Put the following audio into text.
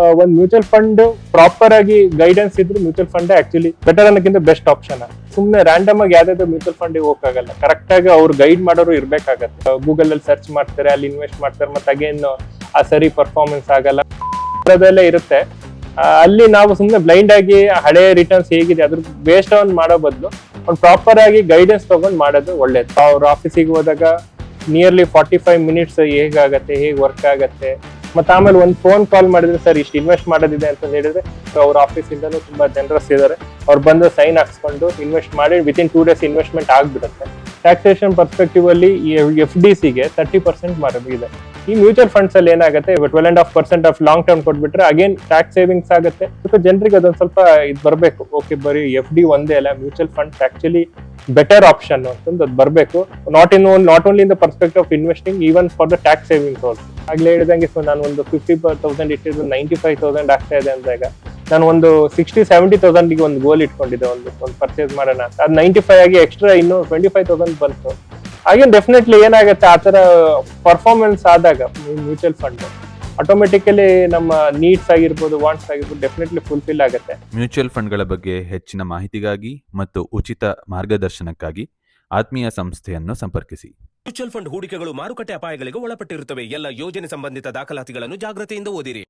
ಒಂದು mutual fund proper ಆಗಿ guidance ಇದ್ರೆ ಮ್ಯೂಚುವಲ್ ಫಂಡ್ ಆಕ್ಚುಲಿ ಬೆಟರ್ ಅನ್ನೋಕ್ಕಿಂತ ಬೆಸ್ಟ್ ಆಪ್ಷನ್ ಸುಮ್ಮನೆ ರ್ಯಾಂಡಮ್ ಆಗಿ ಯಾವ್ದಾದ್ರು ಮ್ಯೂಚುವಲ್ ಫಂಡ್ ಹೋಗಕ್ಕಾಗಲ್ಲ. ಕರೆಕ್ಟ್ ಆಗಿ ಅವ್ರು ಗೈಡ್ ಮಾಡೋರು ಇರ್ಬೇಕಾಗತ್ತೆ. ಗೂಗಲ್ ಅಲ್ಲಿ ಸರ್ಚ್ ಮಾಡ್ತಾರೆ, ಅಲ್ಲಿ ಇನ್ವೆಸ್ಟ್ ಮಾಡ್ತಾರೆ, ಮತ್ತೆ ಅಗೇನ್ ಆ ಸರಿ ಪರ್ಫಾರ್ಮೆನ್ಸ್ ಆಗಲ್ಲ. ಇರುತ್ತೆ. ಅಲ್ಲಿ ನಾವು ಸುಮ್ಮನೆ ಬ್ಲೈಂಡ್ ಆಗಿ ಹಳೆ ರಿಟರ್ನ್ಸ್ ಹೇಗಿದೆ, ಅದ್ರ ಬೇಸ್ಡ್ ಆನ್ ಮಾಡೋ ಬದಲು ಒಂದು ಪ್ರಾಪರ್ ಆಗಿ ಗೈಡೆನ್ಸ್ ತಗೊಂಡು ಮಾಡೋದು ಒಳ್ಳೇದು. ಅವ್ರ ಆಫೀಸಿಗೆ ಹೋದಾಗ ನಿಯರ್ಲಿ ಫಾರ್ಟಿ ಫೈವ್ ಮಿನಿಟ್ಸ್ ಹೇಗಾಗತ್ತೆ, ಹೇಗೆ ವರ್ಕ್ ಆಗತ್ತೆ ಮತ್ತೆ ಆಮೇಲೆ ಒಂದು ಫೋನ್ ಕಾಲ್ ಮಾಡಿದ್ರೆ, ಸರ್, ಇಷ್ಟು ಇನ್ವೆಸ್ಟ್ ಮಾಡೋದಿದೆ ಅಂತ ಹೇಳಿದ್ರೆ ಅವ್ರ ಇಂದಲೂ ತುಂಬಾ ಜನರಸ್ ಇದ್ದಾರೆ ಅವ್ರು ಬಂದು ಸೈನ್ ಹಾಕ್ಸ್ಕೊಂಡು ಇನ್ವೆಸ್ಟ್ ಮಾಡಿ ವಿತಿನ್ ಟೂ ಡೇಸ್ ಇನ್ವೆಸ್ಟ್ಮೆಂಟ್ ಆಗ್ಬಿಡುತ್ತೆ. ಟ್ಯಾಕ್ಸೇಷನ್ ಪರ್ಸ್ಪೆಕ್ಟಿವ್ ಅಲ್ಲಿ ಎಫ್ ಡಿ ಸಿಗೆ ತರ್ಟಿ ಪರ್ಸೆಂಟ್ ಇದೆ. ಈ ಮ್ಯೂಚುವಲ್ ಫಂಡ್ಸ್ ಅಲ್ಲಿ ಏನಾಗುತ್ತೆ twelve and half percent of long term ಕೊಟ್ಬಿಟ್ರೆ ಅಗೇನ್ ಟ್ಯಾಕ್ಸ್ ಸೇವಿಂಗ್ಸ್ ಆಗುತ್ತೆ. ಸ್ವಲ್ಪ ಜನರಿಗೆ ಅದೊಂದು ಸ್ವಲ್ಪ ಇದು ಬರಬೇಕು. ಓಕೆ ಬರೀ ಎಫ್ ಡಿ ಒಂದೇ ಅಲ್ಲ mutual funds actually better option ಅಂತಂದು ಅದು ಬರಬೇಕು. Not in own not only in the perspective of investing even for the tax savings also ಆಗ್ಲೇ ಹೇಳಿದಂಗೆ ಸೊ ನಾನು ಒಂದು ಫಿಫ್ಟಿ ತೌಸಂಡ್ ಇಟ್ಟಿದ್ದು ನೈಂಟಿ ಫೈವ್ ತೌಸಂಡ್ ಆಗ್ತಾ ಇದೆ ಅಂದಾಗ ನಾನು ಒಂದು ಸಿಕ್ಸ್ಟಿ ಸೆವೆಂಟಿ ತೌಸಂಡಿಗೆ ಒಂದು ಗೋಲ್ ಇಟ್ಕೊಂಡಿದ್ದೆ ಒಂದು ಒಂದು ಪರ್ಚೇಸ್ ಮಾಡೋಣ ಅಂತ. ಅದು ನೈಂಟಿ ಫೈವ್ ಆಗಿ ಎಕ್ಸ್ಟ್ರಾ ಇನ್ನು ಟ್ವೆಂಟಿ ಫೈವ್ ತೌಸಂಡ್ ಬಂತು. ಹಾಗೆ ಡೆಫಿನೆಟ್ಲಿ ಏನಾಗುತ್ತೆ, ಆ ಥರ ಪರ್ಫಾರ್ಮೆನ್ಸ್ ಆದಾಗ ಮ್ಯೂಚುವಲ್ ಫಂಡ್ ಆಟೋಮೆಟಿಕಲಿ ನಮ್ಮ ನೀಡ್ಸ್ ಆಗಿರ್ಬೋದು ವಾಂಟ್ಸ್ ಆಗಿರ್ಬೋದು ಡೆಫಿನೆಟ್ಲಿ ಫುಲ್ಫಿಲ್ ಆಗುತ್ತೆ. ಮ್ಯೂಚುವಲ್ ಫಂಡ್ಗಳ ಬಗ್ಗೆ ಹೆಚ್ಚಿನ ಮಾಹಿತಿಗಾಗಿ ಮತ್ತು ಉಚಿತ ಮಾರ್ಗದರ್ಶನಕ್ಕಾಗಿ ಆತ್ಮೀಯ ಸಂಸ್ಥೆಯನ್ನು ಸಂಪರ್ಕಿಸಿ. ಮ್ಯೂಚುವಲ್ ಫಂಡ್ ಹೂಡಿಕೆಗಳು ಮಾರುಕಟ್ಟೆ ಅಪಾಯಗಳಿಗೆ ಒಳಪಟ್ಟಿರುತ್ತವೆ. ಎಲ್ಲ ಯೋಜನೆ ಸಂಬಂಧಿತ ದಾಖಲಾತಿಗಳನ್ನು ಜಾಗ್ರತೆಯಿಂದ ಓದಿರಿ.